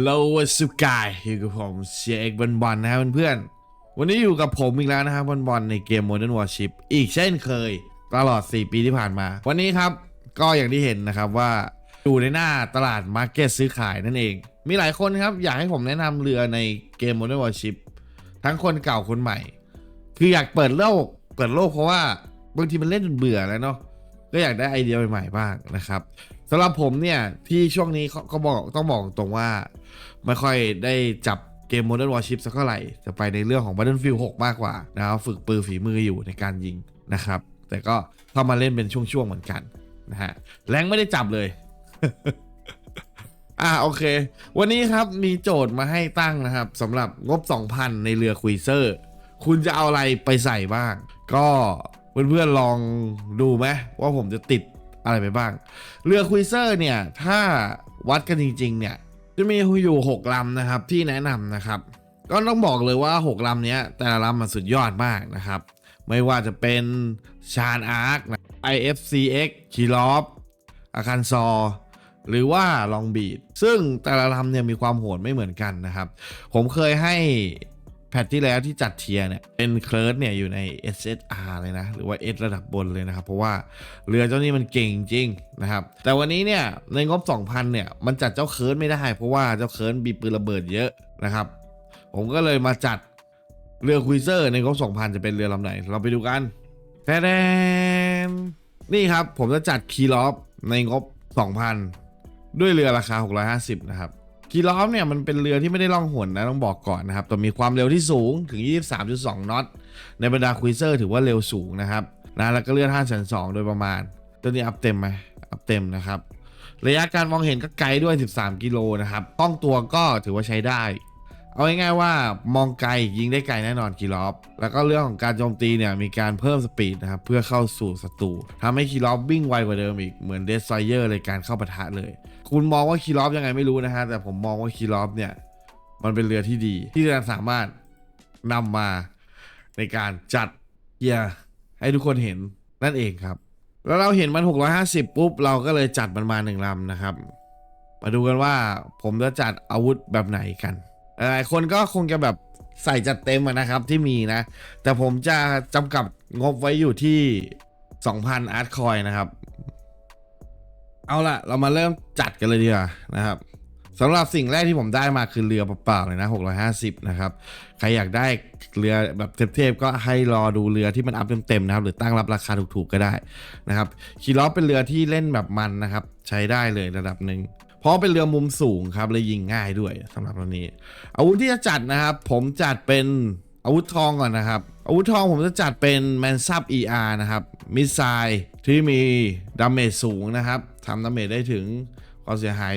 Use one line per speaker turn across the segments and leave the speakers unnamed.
โลวสุกายอยู่กับผมเชียร์เอกบอลบอลนะครับเพื่อนๆวันนี้อยู่กับผมอีกแล้วนะครับบอลบอลในเกม Modern Warship อีกเช่นเคย ตลอด 4 ปีที่ผ่านมา วันนี้ครับก็อย่างที่เห็นนะครับว่าอยู่ในหน้าตลาดมาร์เก็ตซื้อขายนั่นเอง มีหลายคนครับ อยากให้ผมแนะนำเรือในเกม Modern Warship ทั้งคนเก่าคนใหม่ คืออยากเปิดโลก เปิดโลกเพราะว่าบางทีมันเล่นจนเบื่อแล้วเนาะก็อยากได้ไอเดียใหม่ๆบ้างนะครับ สำหรับผมเนี่ยที่ช่วงนี้เขาก็บอกต้องบอกตรงว่า ไม่ค่อยได้จับเกม Modern Warship สักเท่าไหร่ จะไปในเรื่องของ Battlefield 6 มากกว่านะครับฝึกปืนฝีมืออยู่ในการยิงนะครับ แต่ก็เข้ามาเล่นเป็นช่วงๆเหมือนกันนะฮะแรงไม่ได้จับเลย อ่าโอเค วันนี้ครับมีโจทย์มาให้ตั้งนะครับสำหรับงบ 2,000 ในเรือคุยเซอร์ คุณจะเอาอะไรไปใส่บ้าง ก็เพื่อนๆลองดูไหมว่าผมจะติด อะไรไปบ้าง เรือคุยเซอร์เนี่ย ถ้าวัดกันจริง ๆ เนี่ย จะมีอยู่ 6ลำนะครับที่แนะนำนะครับ ก็ต้องบอกเลยว่า 6ลำเนี้ยแต่ละลำมันสุดยอดมากนะครับ ไม่ว่าจะเป็นชานอาร์ค IFCX คีลอฟอาคันซอหรือว่าลองบีดซึ่งแต่ละลำเนี่ยมีความโหดไม่เหมือนกันนะครับ ผมเคยให้ แพทที่แล้วที่จัดเทียเนี่ยเป็นเคิร์ดเนี่ยอยู่ใน SSR เลยนะ หรือว่า S ระดับบนเลยนะครับ เพราะว่าเรือเจ้านี้มันเก่งจริงนะครับ แต่วันนี้เนี่ยในงบ 2,000 เนี่ยมันจัดเจ้าเคิร์ดไม่ได้ เพราะว่าเจ้าเคิร์ดมีปืนระเบิดเยอะนะครับ ผมก็เลยมาจัดเรือคุยเซอร์ในงบ 2,000 จะเป็นเรือลำไหน เราไปดูกันแทนนี่ครับผมจะจัดคีลอฟในงบ 2,000 ด้วยเรือราคา 650 นะครับ คีล้อฟเนี่ยมันเป็นเรือที่ไม่ได้ล่องหนนะต้องบอกก่อนนะครับแต่มีความเร็วที่สูงถึง 23.2 น็อต ในบรรดาคุยเซอร์ถือว่าเร็วสูงนะครับนะแล้วก็เลื่อน5 2 0 0โดยประมาณ ตัวนี้อัพเต็มไหมอัพเต็มนะครับ ระยะการมองเห็นก็ไกลด้วย 13 กิโลนะครับป้องตัวก็ถือว่าใช้ได้ เอาง่ายๆว่ามองไกลยิงได้ไกลแน่นอนคีลอฟแล้วก็เรื่องของการโจมตีเนี่ยมีการเพิ่มสปีดนะครับเพื่อเข้าสู่ศัตรูทำให้คีลอฟวิ่งไวกว่าเดิมอีกเหมือนเดสไซเยอร์เลยการเข้าปะทะเลย คุณมองว่าคีลอฟยังไงไม่รู้นะฮะ แต่ผมมองว่าคีลอฟเนี่ย มันเป็นเรือที่ดี ที่จะสามารถนำมาในการจัดเกียร์ให้ทุกคนเห็นนั่นเองครับ แล้วเราเห็นมัน 650 ปุ๊บ เราก็เลยจัดมันมาหนึ่งลำนะครับ มาดูกันว่าผมจะจัดอาวุธแบบไหนกันหลายคนก็คงจะแบบใส่จัดเต็มนะครับที่มีนะ แต่ผมจะจำกัดงบไว้อยู่ที่ 2,000 อาร์ตคอยนะครับ เอาละเรามาเริ่มจัดกันเลยดีกว่านะครับสำหรับสิ่งแรกที่ผมได้มาคือเรือเปล่าๆเลยนะ 650 นะครับ ใครอยากได้เรือแบบเทพๆก็ให้รอดูเรือที่มันอัพเต็มๆนะครับ หรือตั้งรับราคาถูกๆก็ได้นะครับคีล้อเป็นเรือที่เล่นแบบมันนะครับ ใช้ได้เลยระดับหนึ่งเพราะเป็นเรือมุมสูงครับเลยยิงง่ายด้วยสำหรับตัวนี้ อาวุธที่จะจัดนะครับ ผมจัดเป็นอาวุธทองก่อนนะครับ อาวุธทองผมจะจัดเป็นแมนซับ ER นะครับมิสไซล์ที่มีดาเมจสูงนะครับ ทำดาเมจได้ถึงความเสียหาย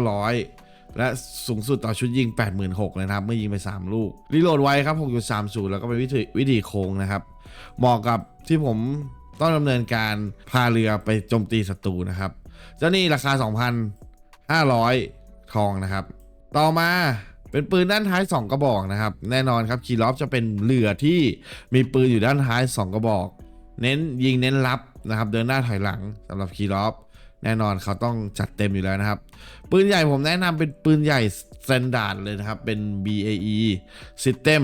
42,900 และสูงสุดต่อชุดยิง 86,000เลยนะครับ เมื่อยิงไป 3 ลูก รีโหลดไวครับ 6.30 แล้วก็เป็นวิธีวิธีโค้งนะครับ เหมาะกับที่ผมต้องดำเนินการพาเรือไปโจมตีศัตรูนะครับ เจ้านี่ราคา 2,500 ทองนะครับ ต่อมาเป็นปืนด้านท้าย 2 กระบอกนะครับ แน่นอนครับคีรอฟจะเป็นเรือที่มีปืนอยู่ด้านท้าย 2 กระบอก เน้นยิงเน้นรับ นะครับเดินหน้าถอยหลังสำหรับคีรอฟแน่นอนเขาต้องจัดเต็มอยู่แล้วนะครับ ปืนใหญ่ผมแนะนำเป็นปืนใหญ่สแตนดาร์ดเลยนะครับ เป็น BAE System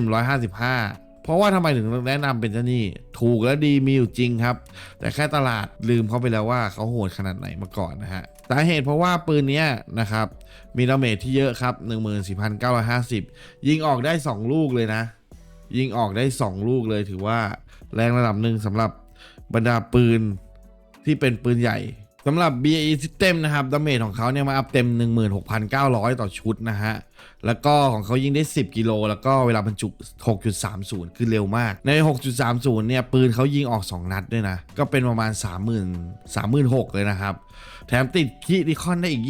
155 เพราะว่าทำไมถึงแนะนำเป็นเจ้านี่ถูกและดีมีอยู่จริงครับ แต่แค่ตลาดลืมเขาไปแล้วว่าเขาโหดขนาดไหนมาก่อนนะฮะสาเหตุเพราะว่าปืนนี้นะครับ มีดาเมจที่เยอะครับ 14,950 ยิงออกได้ 2 ลูกเลยนะ ยิงออกได้ 2 ลูกเลยถือว่าแรงระดับหนึ่งสำหรับ บรรดาปืนที่เป็นปืนใหญ่สำหรับ BAE System นะครับดาเมจของเขาเนี่ยมาอัพเต็ม 16,900 ต่อชุดนะฮะ แล้วก็ของเขายิงได้ 10 กิโล แล้วก็เวลาบรรจุ 6.30 คือเร็วมาก ใน 6.30 เนี่ย ปืนเขายิงออก 2 นัดด้วยนะ ก็เป็นประมาณ 30,000 36,000 เลยนะครับ แถมติดคิดิคอนได้อีก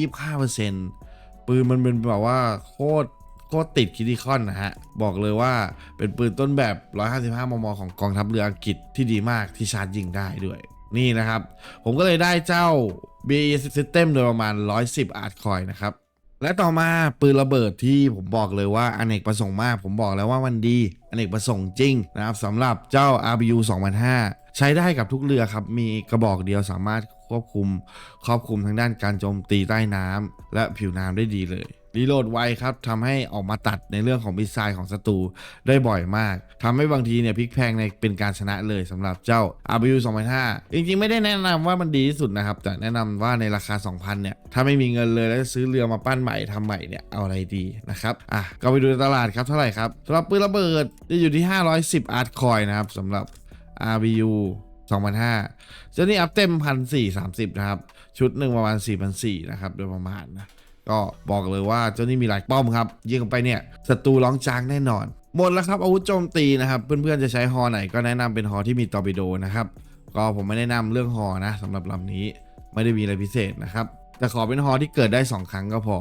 25%ปืนมันเป็นแบบว่าโคตร โคตรติดคิดิคอนนะฮะ บอกเลยว่าเป็นปืนต้นแบบ 155 มม ของกองทัพเรืออังกฤษที่ดีมากที่ชาร์จยิงได้ด้วย นี่นะครับ ผมก็เลยได้เจ้า BAE System โดยประมาณ 110 อาร์ตคอยนะครับ และต่อมาปืนระเบิดที่ผมบอกเลยว่าอเนกประสงค์มาก ผมบอกแล้วว่ามันดีอเนกประสงค์จริงนะครับสำหรับเจ้า RBU 2005 ใช้ได้กับทุกเรือครับ มีกระบอกเดียวสามารถควบคุมครอบคลุมทางด้านการโจมตีใต้น้ำและผิวน้ำได้ดีเลย รีโหลดไวครับทำให้ออกมาตัดในเรื่องของมิสไซล์ของศัตรูได้บ่อยมากทำให้บางทีเนี่ยพลิกแพลงในเป็นการชนะเลยสำหรับเจ้า RBU 2005จริงๆ ไม่ได้แนะนำว่ามันดีที่สุดนะครับ แต่แนะนำว่าในราคา 2,000 เนี่ย ถ้าไม่มีเงินเลยแล้วซื้อเรือมาปั้นใหม่ทำใหม่เนี่ย เอาอะไรดีนะครับ อะ ก็ไปดูตลาดครับเท่าไหร่ครับสำหรับปืนระเบิดจะอยู่ที่ 510อาร์ตคอยนะครับสำหรับ RBU 2005เจ้านี่อัพเต็ม 1,430 นะครับ ชุดหนึ่งประมาณ 4,400 นะครับ โดยประมาณนะ ก็บอกเลยว่าเจ้านี่มีหลายป้อมครับยิงไปเนี่ยศัตรูร้องจางแน่นอน หมดแล้วครับอาวุธโจมตีนะครับ เพื่อนๆจะใช้ฮอไหนก็แนะนำเป็นฮอที่มีตอร์ปิโดนะครับก็ผมไม่แนะนำเรื่องฮอนะสำหรับลำนี้ไม่ได้มีอะไรพิเศษนะครับแต่ขอเป็นฮอที่เกิดได้ 2 ครั้งก็พอ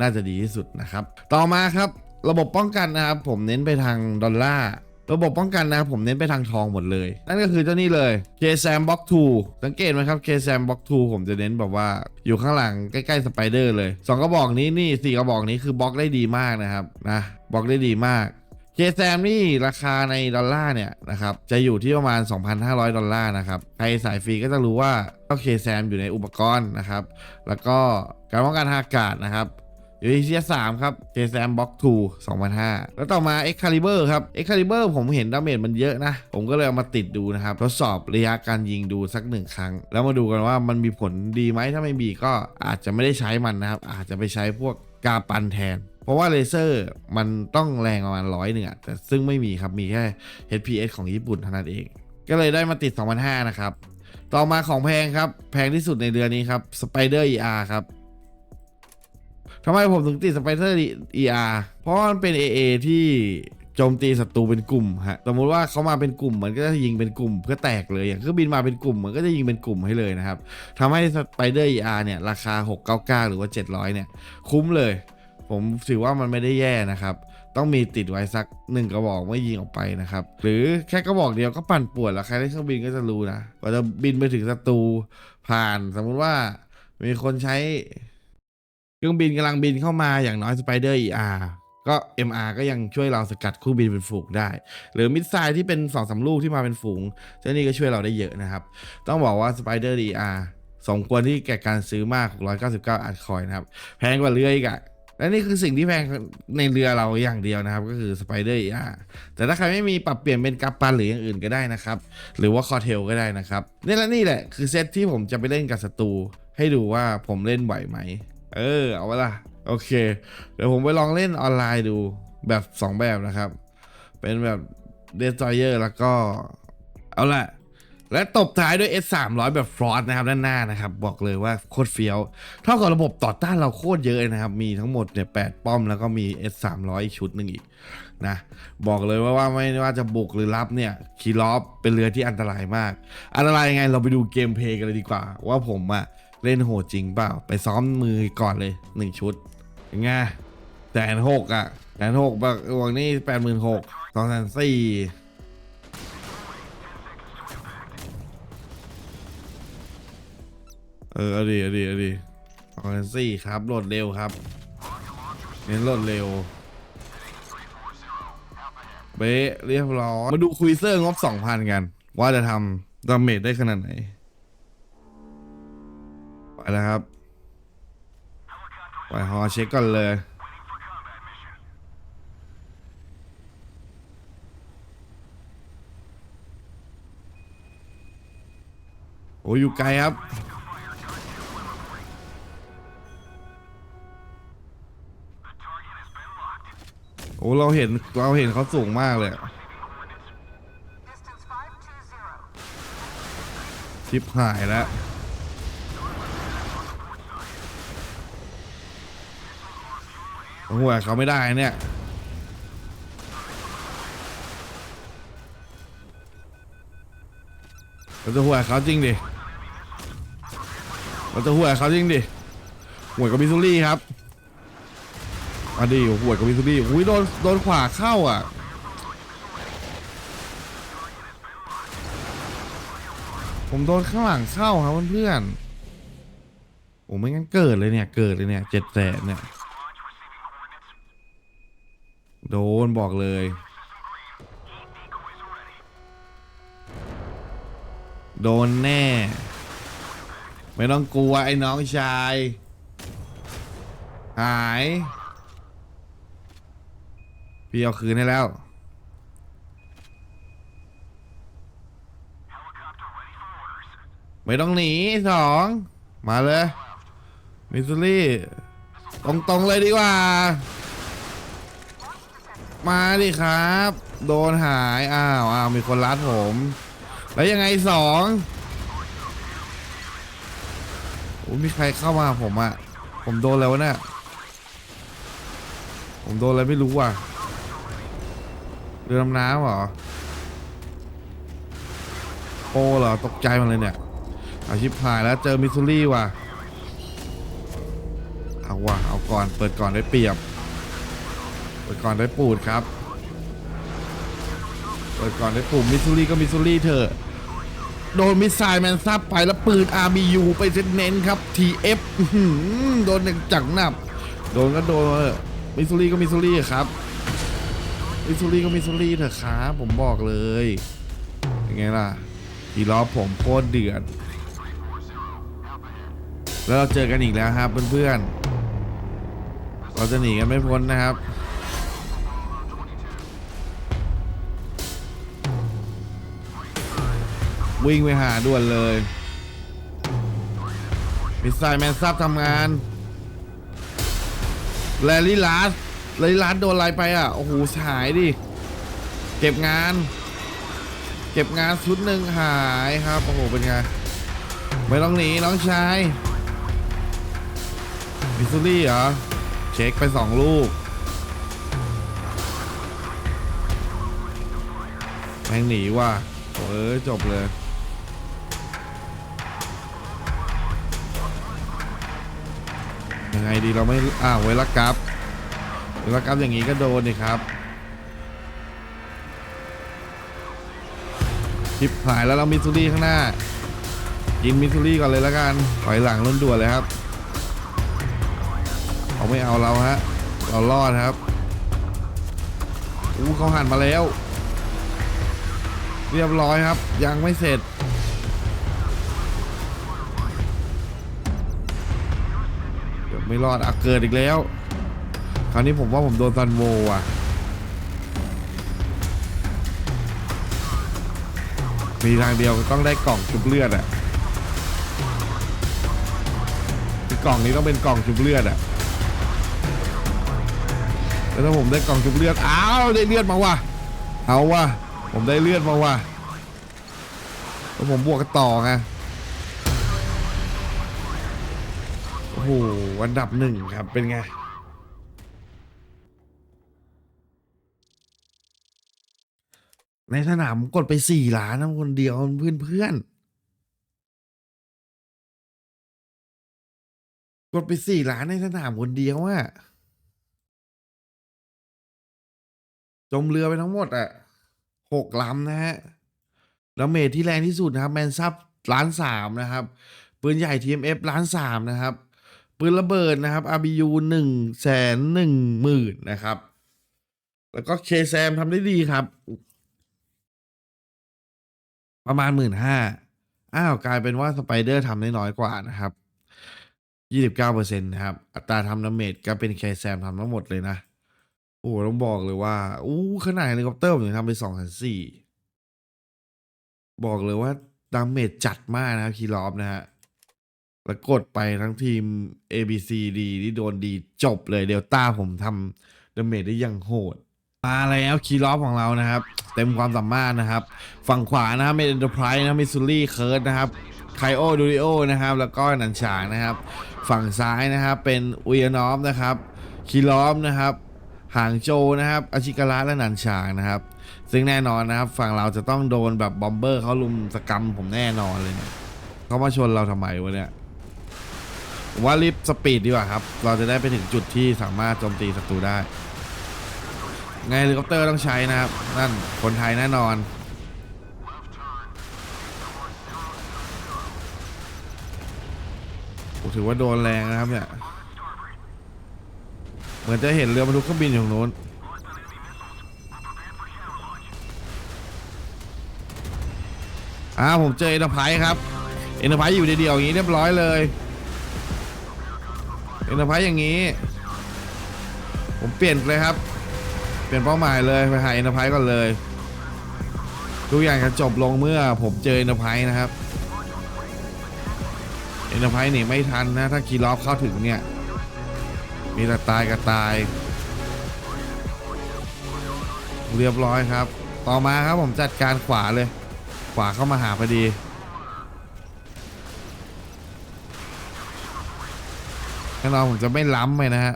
น่าจะดีที่สุดนะครับ ต่อมาครับ ระบบป้องกันนะครับ ผมเน้นไปทางดอลลาร์ ระบบป้องกันนะครับผมเน้นไปทางทองหมดเลย นั่นก็คือเจ้านี่เลย k s a m Box 2สังเกตไหมครับ k s a m Box 2ผมจะเน้นแบบว่าอยู่ข้างหลังใกล้ๆสไปเดอร์เลยสองกระบอกนี้นี่สี่กระบอกนี้คือบล็อกได้ดีมากนะครับนะบล็อกได้ดีมากเคแซมนี่ราคาในดอลลาร์เนี่ยนะครับจะอยู่ที่ประมาณ 2,500 ดอลลาร์นะครับใครสายฟรีก็จะรู้ว่าก็เคแซมอยู่ในอุปกรณ์นะครับแล้วก็การป้องกันอากาศนะครับ อยู่ที่เทียสามครับเคแซมบ็อกทู2005แล้วต่อมา Excalibur ครับ Excalibur ผมเห็นดาเมจมันเยอะนะ ผมก็เลยเอามาติดดูนะครับ ทดสอบระยะการยิงดูสักหนึ่งครั้ง แล้วมาดูกันว่ามันมีผลดีไหมถ้าไม่มีก็อาจจะไม่ได้ใช้มันนะครับ อาจจะไปใช้พวกกาปันแทน เพราะว่าเลเซอร์มันต้องแรงประมาณร้อยหนึ่งอะแต่ซึ่งไม่มีครับมีแค่ HPS ของญี่ปุ่นเท่านั้นเอง ก็เลยได้มาติด 2005 นะครับต่อมาของแพงครับ แพงที่สุดในเดือนนี้ครับ Spider ER ครับ ทำไมผมถึงติด Spider ER เพราะว่ามันเป็น AA ที่โจมตีศัตรูเป็นกลุ่มฮะ สมมติว่าเขามาเป็นกลุ่มมันก็จะยิงเป็นกลุ่มเพื่อแตกเลย อย่างเครื่องบินมาเป็นกลุ่มมันก็จะยิงเป็นกลุ่มให้เลยนะครับทำให้ Spider ER เนี่ยราคา 699 หรือว่า 700 เนี่ย คุ้มเลย ผมถือว่ามันไม่ได้แย่นะครับ ต้องมีติดไว้สักหนึ่งกระบอกเมื่อยิงออกไปนะครับ หรือแค่กระบอกเดียวก็ปั่นป่วนแล้วใครได้เครื่องบินก็จะรู้นะว่าจะบินไปถึงศัตรูผ่าน สมมุติว่ามีคนใช้ เครื่องบินกำลังบินเข้ามาอย่างน้อย Spider ER ก็ MR ก็ยังช่วยเราสกัดครื่บินเป็นฝูงได้ หรือมิสไซล์ที่เป็น2อสลูกที่มาเป็นฝูงเจ้านี่ก็ช่วยเราได้เยอะนะครับ ต้องบอกว่า Spider ER สมควรที่แก่การซื้อมาก 699อัดคอยนะครับ แพงกว่าเรืออีกอะและนี่คือสิ่งที่แพงในเรือเราอย่างเดียวนะครับ ก็คือ Spider ER แต่ถ้าใครไม่มีปรับเปลี่ยนเป็นกัปปันหรืออย่างอื่นก็ได้นะครับ หรือว่าคอเทลก็ได้นะครับนี่แหละนี่แหละคือเซตที่ผมจะไปเล่นกับศัตรูให้ดูว่าผมเล่นไหวไหม เออเอาวะล่ะโอเค เดี๋ยวผมไปลองเล่นออนไลน์ดูแบบ 2 แบบนะครับ เป็นแบบเดส t อยเ e อร์แล้วก็ เอาละและตบท้ายด้วย S 3 0 0 แบบฟรอสนะครับ ด้านหน้านะครับ บอกเลยว่าโคตรเฟี้ยวเท่ากับระบบต่อต้านเราโคตรเยอะนะครับ มีทั้งหมดเนี่ยแป้อมแล้วก็มี S 3 0 0 อีกชุดหนึ่งอีกนะ บอกเลยว่าว่าไม่ว่าจะบุกหรือรับเนี่ยคีรอฟเป็นเรือที่อันตรายมาก อันตรายยังไงเราไปดูเกมเพลย์กันเลยดีกว่า ว่าผมอะ เล่นโหดจริงเปล่า ไปซ้อมมือก่อนเลยหนึ่งชุดยังไงแสนหกอะแสนหกแบบวงนี้แปดหมื่นหกสองแสนสี่เอออดีอดีอดีสองแสนสี่ครับโหลดเร็วครับเน้นโหลดเร็วเบ๊เรียบร้อยมาดูคุยเซอร์งบ 2,000 กัน ว่าจะทำดาเมจได้ขนาดไหน แล้วครับ ไปฮอเช็คก่อนเลย โอ้ยอยู่ไกลครับโอ้เราเห็นเราเห็นเขาสูงมากเลยชิปหายแล้ว หัวเขาไม่ได้เนี่ยเราจะหัวเขาจริงดิเราจะหัวเขาจริงดิหัวกับมิซูรี่ครับมาดิหัวกับมิซูรี่อุ้ยโดนโดนขวาเข้าอะผมโดนข้างหลังเข้าครับเพื่อนๆโอ้ไม่งั้นเกิดเลยเนี่ย เกิดเลยเนี่ยเจ็ดแสนเนี่ย โดนบอกเลย โดนแน่ ไม่ต้องกลัวไอ้น้องชาย หาย พี่เอาคืนให้แล้ว ไม่ต้องหนีสอง มาเลย มิสซูรี่ ตรงๆเลยดีกว่า มาดิครับ โดนหายอ้าวอ้าวมีคนรัดผม แล้วยังไงสองโอ้มีใครเข้ามาผมอะผมโดนแล้วเนี่ยผมโดนอะไรไม่รู้ว่ะเรือดำน้ำเหรอโอ้เหรอตกใจมันเลยเนี่ยเอาชิบหายแล้วเจอมิสซูรี่ว่ะเอาว่ะเอาก่อนเปิดก่อนได้เปรียบ ปิดก่อนได้ปูดครับ เปิดก่อนได้ปูดมิสซูรี่ก็มิสซูรี่เถอะ โดนมิสไซล์แมนซับไปแล้วปืน RBU ไปเน้นครับ TF อื้อหือโดนอย่างจังหนับ โดนก็โดนมิสซูรี่ก็มิสซูรี่ครับ มิสซูรี่ก็มิสซูรี่เถอะครับผมบอกเลยยังไงล่ะทีล้อผมโคตรเดือด แล้วเราเจอกันอีกแล้วครับเพื่อนๆ เราจะหนีกันไม่พ้นนะครับ วิ่งไปหาด่วนเลยมิสไซแมนซับทำงานแลลี่ลาสแลลี่ลาสโดนอะไรไปอะ โอ้โหหายดิ เก็บงาน เก็บงานชุดหนึ่งหายครับ โอ้โห เป็นไง ไม่ต้องหนีน้องชาย มิสซูรี่เหรอ เช็คไปสองลูก แม่งหนีว่ะโอ้ยจบเลย ไงดีเราไม่อ้าวเวลากับเวลากับอย่างนี้ก็โดนนี่ครับทิปหายแล้วเรามิสซูรี่ข้างหน้ายิงมิสซูรี่ก่อนเลยแล้วกันถอยหลังล้นด่วนเลยครับเขาไม่เอาเราฮะเรารอดครับอู้เขาหันมาแล้ว เรียบร้อยครับ ยังไม่เสร็จ ไม่รอดอะเกิดอีกแล้ว คราวนี้ผมว่าผมโดนซันโวอะมีทางเดียวต้องได้กล่องชุบเลือดอะกล่องนี้ต้องเป็นกล่องชุบเลือดอะแล้วถ้าผมได้กล่องชุบเลือด อ้าว ได้เลือดมาว่ะ เอาว่ะ ผมได้เลือดมาว่ะแล้วผมบวกกันต่อไง หอันดับหนึ่งครับเป็นไง ในสนามกดไปสี่ล้านนะคนเดียวเพื่อนเพื่อนกดไปสี่ล้านในสนามคนเดียวอะจมเรือไปทั้งหมดอะหกลำนะฮะ แล้วเมทที่แรงที่สุดนะครับ แมนซับล้านสามนะครับ ปืนใหญ่ TMF ล้านสามนะครับ ปืนระเบิดนะครับ RBU หนึ่งแสนหนึ่งหมื่นนะครับ แล้วก็เคแซมทำได้ดีครับ ประมาณหมื่นห้าอ้าวกลายเป็นว่าสไปเดอร์ทำได้น้อยกว่านะครับยี่สิบเก้าเปอร์เซ็นต์นะครับ อัตราทำดาเมจก็เป็นเคแซมทำทั้งหมดเลยนะ โอ้โหต้องบอกเลยว่าอู้ขนาดเฮลิคอปเตอร์ผมยังทำไปสองแสนสี่บอกเลยว่าดาเมจจัดมากนะครับคีรอฟนะฮะ แล้วกดไปทั้งทีม A B C D ที่โดนดีจบเลยเดลต้าผมทำดาเมจได้อยังโหด มาแล้วคีรอฟของเรานะครับ เต็มความสามารถนะครับ ฝั่งขวานะครับเมด n นเตอร์ไพรส์นะมิสซูรี่เคิร์ดนะครับไคโอดูริโอนะครับ แล้วก็นันฉางนะครับ ฝั่งซ้ายนะครับ เป็นอุยนอฟนะครับคีรอฟนะครับหางโจนะครับ อาชิการะและนันฉางนะครับ ซึ่งแน่นอนนะครับ ฝั่งเราจะต้องโดนแบบบอมเบอร์เขาลุมสกรรมผมแน่นอนเลยเนี่ยเขามาชนเราทำไมวะเนี่ย ผมว่ารีบสปีดดีกว่าครับ เราจะได้ไปถึงจุดที่สามารถโจมตีศัตรูได้ ไงเฮลิคอปเตอร์ต้องใช้นะครับ นั่นคนไทยแน่นอนโอ้ถือว่าโดนแรงนะครับเนี่ย เหมือนจะเห็นเรือบรรทุกเครื่องบินอยู่ตรงนู้นออ่าผมเจอเอ็นเตอร์ไพรส์ครับ เอ็นเตอร์ไพรส์อยู่เดียวๆอย่างนี้เรียบร้อยเลย เอ็นเตอร์ไพรส์อย่างนี้ ผมเปลี่ยนเลยครับ เปลี่ยนเป้าหมายเลยไปหาเอ็นเตอร์ไพรส์ก่อนเลยทุกอย่างจะจบลงเมื่อผมเจอเอ็นเตอร์ไพรส์นะครับเอ็นเตอร์ไพรส์หนีไม่ทันนะ ถ้าคีย์ล็อกเข้าถึงเนี่ย มีแต่ตายกับตาย เรียบร้อยครับ ต่อมาครับผมจัดการขวาเลย ขวาเข้ามาหาพอดี น่นอนผมจะไม่ล้ำไปนะฮะ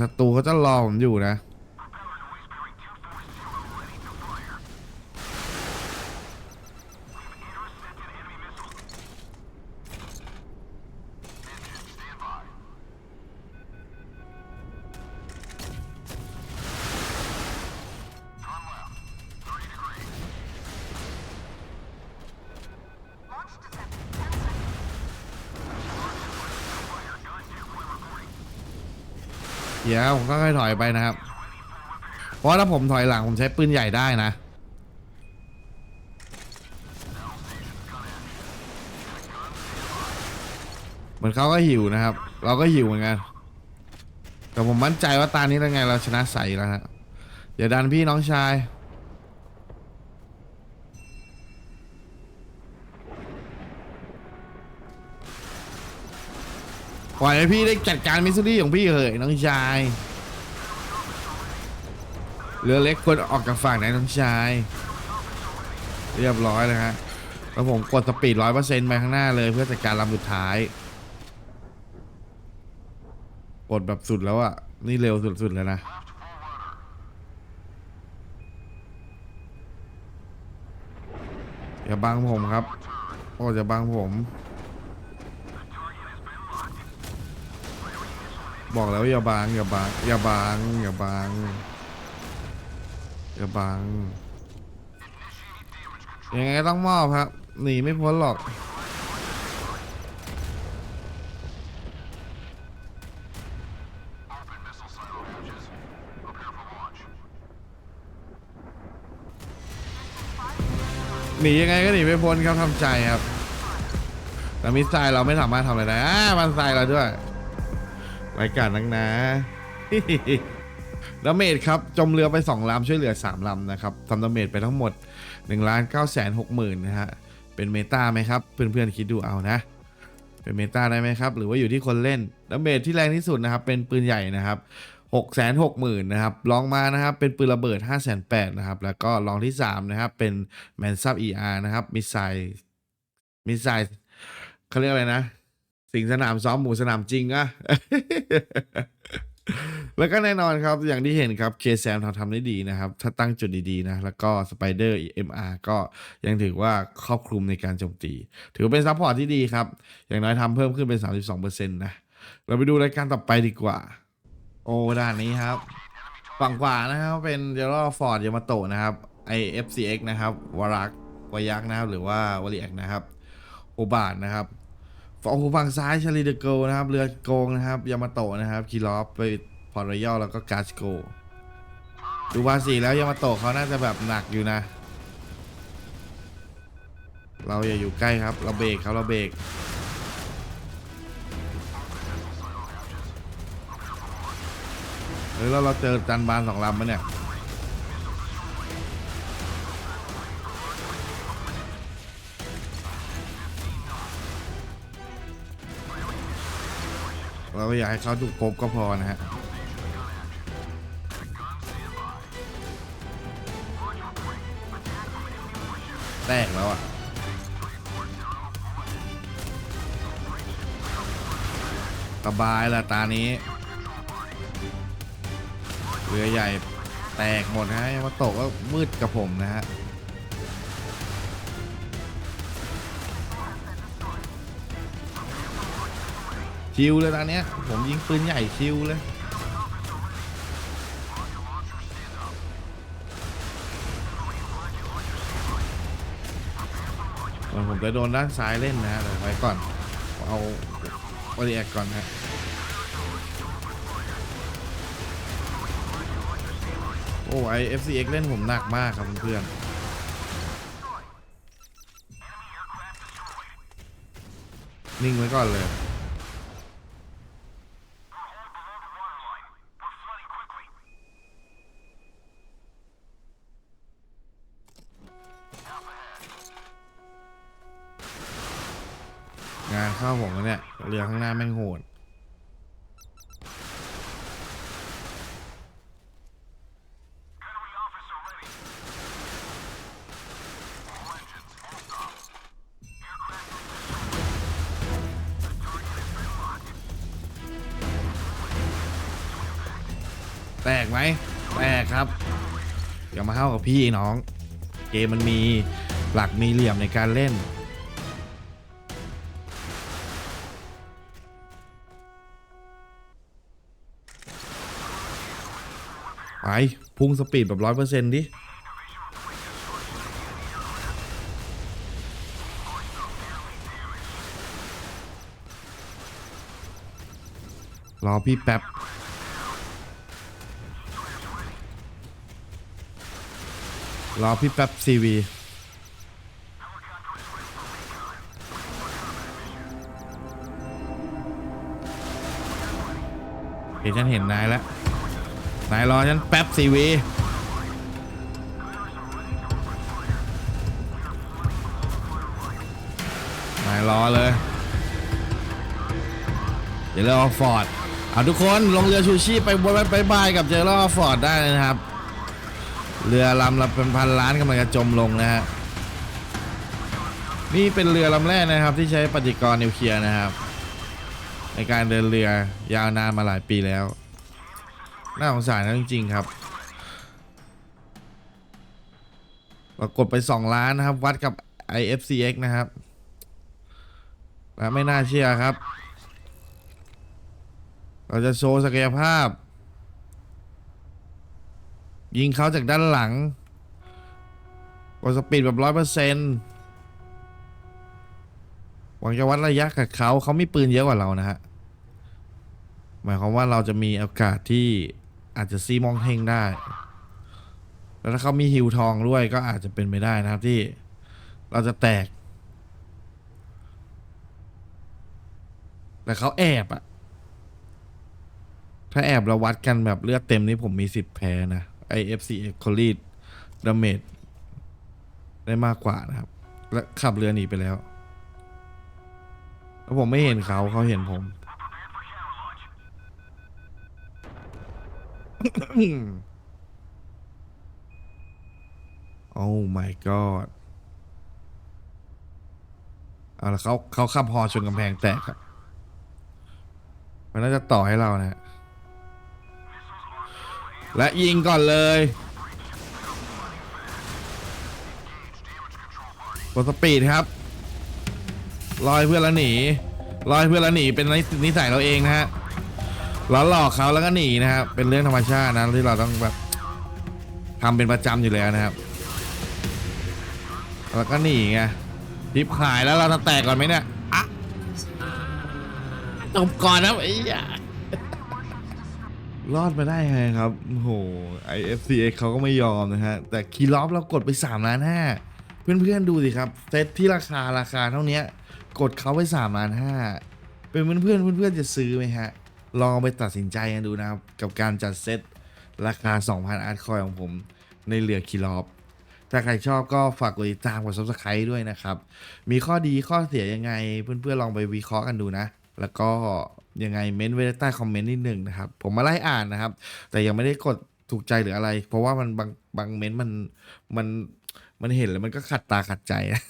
ศัตรูเขาจะรอผมอยู่นะ ผมก็ค่อยถอยไปนะครับ เพราะถ้าผมถอยหลังผมใช้ปืนใหญ่ได้นะ เหมือนเขาก็หิวนะครับ เราก็หิวเหมือนกัน แต่ผมมั่นใจว่าตานี้ยังไงเราชนะใสแล้วฮะอย่าดันพี่น้องชายปล่อยให้พี่ได้จัดการมิสซิลี่ของพี่เหอะน้องชาย เรือเล็กควรออกจากฝั่งไหนน้องชาย เรียบร้อยเลยฮะแล้วผมกดสปีดร้อยเปอร์เซ็นต์ไปข้างหน้าเลยเพื่อจัดการลำสุดท้าย กดแบบสุดแล้วอะนี่เร็วสุดๆเลยนะอย่าบังผมครับ โอ้จะบังผม บอกแล้วอย่าบังอย่าบังอย่าบังอย่าบัง อย่าบังยังไงก็ต้องมอบครับ หนีไม่พ้นหรอก หนียังไงก็หนีไม่พ้นครับทำใจครับ แต่มิสไซล์เราไม่สามารถทำอะไรได้อ่ามันไซล์เราด้วยรายการนักนะ ดาเมจครับจมเรือไป 2 ลำช่วยเหลือ 3 ลำนะครับทำดาเมจไปทั้งหมด1นึ่งล้านเก้าแสนหกหมื่นนะฮะ เป็นเมตาไหมครับ เพื่อนๆคิดดูเอานะ เป็นเมตาได้ไหมครับ หรือว่าอยู่ที่คนเล่นดาเมจที่แรงที่สุดนะครับ เป็นปืนใหญ่นะครับ6กแสนหกหมื่นนะครับลองมานะครับเป็นปืนระเบิด5้าแสนแปดนะครับ แล้วก็ลองที่ 3 นะครับ เป็นแมนซับ ER นะครับมิสไซมิสไซเขาเรียกอะไรนะ สิงสนามซ้อมหมูสนามจริงอะ แล้วก็แน่นอนครับอย่างที่เห็นครับเคแซมทำทำได้ดีนะครับ ถ้าตั้งจุดดีๆนะ แล้วก็สไปเดอร์ MR ก็ยังถือว่าครอบคลุมในการโจมตี ถือเป็นซัพพอร์ตที่ดีครับ อย่างน้อยทำเพิ่มขึ้นเป็น 32%นะ เราไปดูรายการต่อไปดีกว่า โอ้ด่านนี้ครับ ฝั่งขวานะครับเป็นเจอร์ฟอร์ดยามาโตะนะครับ IFCX นะครับวารักวายักนะครับ หรือว่าวอลีแอกนะครับ โอบาทนะครับฝั่งฝั่งซ้ายชาลีเดโกนะครับ เรือโกงนะครับยามาโตะนะครับคีรอฟไป พอร์ตยัลแล้วก็กาสโก ดูภาษีแล้วยามาโตะเขาน่าจะแบบหนักอยู่นะ เราอย่าอยู่ใกล้ครับ เราเบรกครับเราเบรกเฮ้ยแล้วเราเจอจันบานสองลำมั้ยเนี่ยเราอยากให้เขาถูกครบก็พอนะฮะ สบายละตานี้ เรือใหญ่แตกหมดฮะมาตกก็มืดกับผมนะฮะชิวเลยตอนเนี้ยผมยิงปืนใหญ่ชิวเลยส่วนผมจะโดนด้านซ้ายเล่นนะฮะเดี๋ยวไว้ก่อน เอา โอเรียกก่อนฮะโอ้ไอ FCX เล่นผมหนักมากครับเพื่อนนิ่งไว้ก่อนเลย แตกไหมแตกครับอย่ามาเข้ากับพี่น้อง เกมมันมีหลักมีเหลี่ยมในการเล่น ไป พุ่งสปีดแบบร้อยเปอร์เซ็นต์ดิ รอพี่แป๊บ รอพี่แป๊บซีวีเห็นฉันเห็นนายแล้ว นายรอฉันแป๊บซีวีนายรอเลย เดี๋ยวเราเอฟอร์ดเอาทุกคนลงเรือชูชีพไปบนไปบายกับเจอร์ล่อฟอร์ดได้นะครับ เรือลำละเป็นพันล้านกำลังจะจมลงนะฮะนี่เป็นเรือลำแรกนะครับที่ใช้ปฏิกรณ์นิวเคลียร์นะครับ ในการเดินเรือยาวนานมาหลายปีแล้วน่าสงสารนะจริงๆครับเรากดไป 2 ล้านนะครับ วัดกับ IFCX นะครับและไม่น่าเชื่อครับ เราจะโชว์ศักยภาพ ยิงเขาจากด้านหลังกดสปีดแบบร้อยเปอร์เซ็นต์หวังจะวัดระยะกับเขาเขามีปืนเยอะกว่าเรานะฮะ หมายความว่าเราจะมีโอกาสที่อาจจะซีมองเฮงได้ แล้วถ้าเขามีฮิวทองด้วยก็อาจจะเป็นไปได้นะครับที่เราจะแตก แต่เขาแอบอะถ้าแอบเราวัดกันแบบเลือดเต็มนี่ผมมีสิทธิ์แพ้นะ IFC คอลีดดาเมจได้มากกว่านะครับ และขับเรือหนีไปแล้วแล้วผมไม่เห็นเขาเขาเห็นผม โอ้ my god เอาละเขาเขาขับฮอชนกำแพงแตกครับ มันน่าจะต่อให้เรานะฮะ และยิงก่อนเลยกดสปีดครับลอยเพื่อนแล้วหนีลอยเพื่อนแล้วหนีเป็นนินสัยเราเองนะฮะเราหลอกเขาแล้วก็หนีนะครับเป็นเรื่องธรรมชาตินะที่เราต้องแบบทำเป็นประจำอยู่แล้วนะครับแล้วก็หนีไงทิปหายแล้วเราจะแตกก่อนไหมเนี่ยอะจบก่อนนะไอ้ยา รอดมาได้ไงครับโอ้โห IFCX เขาก็ไม่ยอมนะฮะ แต่คีล็อบเรากดไป3ล้านห้าเพื่อนๆดูสิครับ เซตที่ราคาราคาเท่านี้กดเขาไป3ล้านห้าเป็นเพื่อนๆเพื่อนๆจะซื้อไหมฮะ ลองไปตัดสินใจกันดูนะครับ กับการจัดเซตราคา 2,000 อาร์ตคอยของผม ในเรือคีล็อบถ้าใครชอบก็ฝากกดติดตามกด subscribe ด้วยนะครับ มีข้อดีข้อเสียยังไง เพื่อนๆลองไปวิเคราะห์กันดูนะ แล้วก็ ยังไงเม้นไว้ใต้คอมเมนต์นิดหนึ่งนะครับ ผมมาไล่อ่านนะครับ แต่ยังไม่ได้กดถูกใจหรืออะไร เพราะว่ามันบางบางเม้นต์มันมันมันเห็นแล้วมันก็ขัดตาขัดใจนะ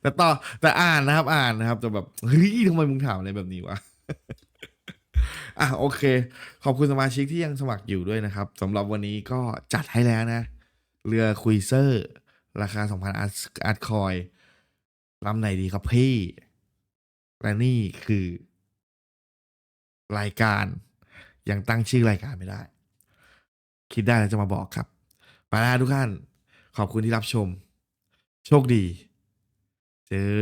แต่ต่อแต่อ่านนะครับ อ่านนะครับแต่แบบเฮ้ยทำไมมึงถามอะไรแบบนี้วะอะโอเค ขอบคุณสมาชิกที่ยังสมัครอยู่ด้วยนะครับสำหรับวันนี้ก็จัดให้แล้วนะ เรือคุยเซอร์ ราคา 2,000 อาร์อาร์ตคอยลำไหนดีครับพี่ และนี่คือ รายการ ยังตั้งชื่อรายการไม่ได้ คิดได้แล้วจะมาบอกครับไปแล้วทุกท่าน ขอบคุณที่รับชม โชคดี เจอ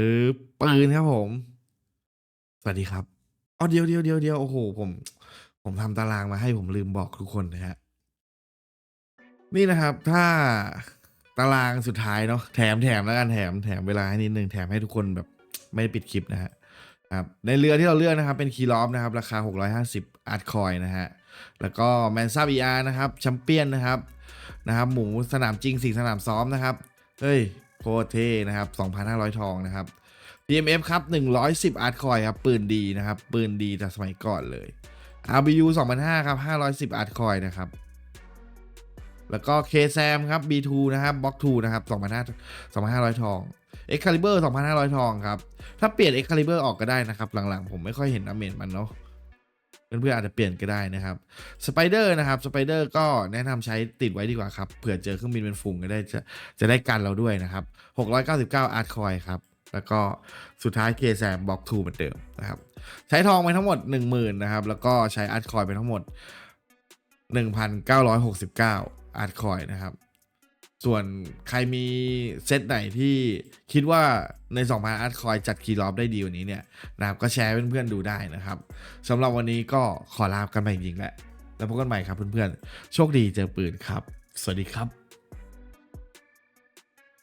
ปืนครับผม สวัสดีครับอ๋อเดียวเดียวเดียวเดียวโอ้โห ผม ผมทำตารางมาให้ผมลืมบอกทุกคนนะฮะนี่นะครับถ้าตารางสุดท้ายเนาะแถมแถมแล้วกันแถมแถมเวลาให้นิดนึงแถมให้ทุกคนแบบไม่ปิดคลิปนะฮะ ครับในเรือที่เราเลือกนะครับเป็นคีรอฟนะครับราคา 650 อาร์ตคอยนะฮะแล้วก็แมนซาบีอาร์นะครับแชมเปี้ยนนะครับนะครับหมูสนามจริงสี่สนามซ้อมนะครับเฮ้ยโคตรเท่นะครับ 2,500 ทองนะครับ DMF ครับ 110 อาร์ตคอยครับ ปืนดีนะครับ ปืนดีจากสมัยก่อนเลย RBU 2005ครับ 510 อาร์ตคอยนะครับ แล้วก็ KSAM ครับ B2 นะครับ Box 2นะครับ 2,500 2,500 ทอง Excalibur 2,500 ทองครับ ถ้าเปลี่ยน Excalibur อร์ออกก็ได้นะครับ หลังๆ ผมไม่ค่อยเห็นอเมนมันเนาะเพื่อนๆอาจจะเปลี่ยนก็ได้นะครับสไปเดอร์นะครับสไปเดอร์ก็แนะนำใช้ติดไว้ดีกว่าครับเผื่อเจอเครื่องบินเป็นฝูงก็ได้จะจะได้กันเราด้วยนะครับ699อาร์ตคอยครับแล้วก็สุดท้ายเคแซมบล็อก2เหมือนเดิมนะครับ ใช้ทองไปทั้งหมด 10,000นะครับ แล้วก็ใช้อาร์ตคอยไปทั้งหมด 1,969อาร์ตคอยนะครับ ส่วนใครมีเซตไหนที่คิดว่าใน 2,000อาร์ตคอยจัดคีย์ลอปได้ดีกว่านี้เนี่ยนะครับก็แชร์เพื่อนๆดูได้นะครับสำหรับวันนี้ก็ขอลากันไปจริงๆแหละแล้วพบกันใหม่ครับเพื่อนๆ โชคดีเจอปืนครับ สวัสดีครับ